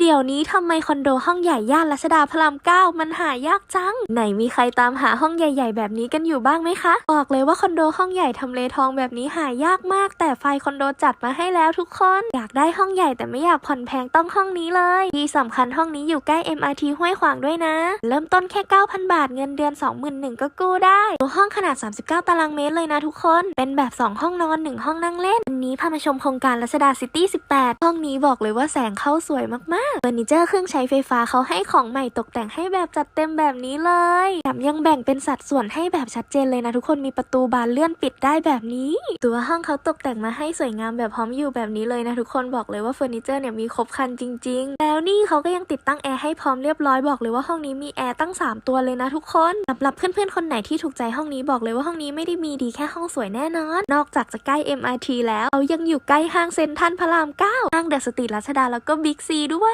เดี๋ยวนี้ทำไมคอนโดห้องใหญ่ย่านรัชดาพระรามเก้ามันหายากจัง ไหนมีใครตามหาห้องใหญ่ ๆ แบบนี้กันอยู่บ้างไหมคะ บอกเลยว่าคอนโดห้องใหญ่ทำเลทองแบบนี้หายากมาก แต่ไฟคอนโดจัดมาให้แล้วทุกคน อยากได้ห้องใหญ่แต่ไม่อยากผ่อนแพงต้องห้องนี้เลย ที่สำคัญห้องนี้อยู่ใกล้ MRT ห้วยขวางด้วยนะ เริ่มต้นแค่ 9,000 บาทเงินเดือน 21,000ก็กู้ได้ตัวห้องขนาด 39 ตารางเมตรเลยนะทุกคน เป็นแบบ 2 ห้องนอน 1 ห้องนั่งเล่น นี้พามาชมโครงการรัชดาซิตี้ 18 ห้องนี้บอกเลยว่าแสงเข้าสวยมากๆเฟอร์นิเจอร์เครื่องใช้ไฟฟ้าเขาให้ของใหม่ตกแต่งให้แบบจัดเต็มแบบนี้เลยแถมยังแบ่งเป็นสัดส่วนให้แบบชัดเจนเลยนะทุกคนมีประตูบานเลื่อนปิดได้แบบนี้ ตัวห้องเขาตกแต่งมาให้สวยงามแบบพร้อมอยู่แบบนี้เลยนะทุกคนบอกเลยว่าเฟอร์นิเจอร์เนี่ยมีครบครันจริง ๆ แล้วนี่เขาก็ยังติดตั้งแอร์ให้พร้อมเรียบร้อยบอกเลยว่าห้องนี้มีแอร์ตั้ง 3 ตัวเลยนะทุกคนสำหรับเพื่อนๆคนไหนที่ถูกใจห้องนี้บอกเลยว่าห้องนี้ไม่ได้มีดีแค่ห้องสวยแน่นอน นอกจากจะใกล้ MRT แล้วยังอยู่ใกล้ห้างเซ็นทรัลพระราม 9 ห้างเดอะสตรีทรัชดาแล้วก็บิ๊กซีด้วย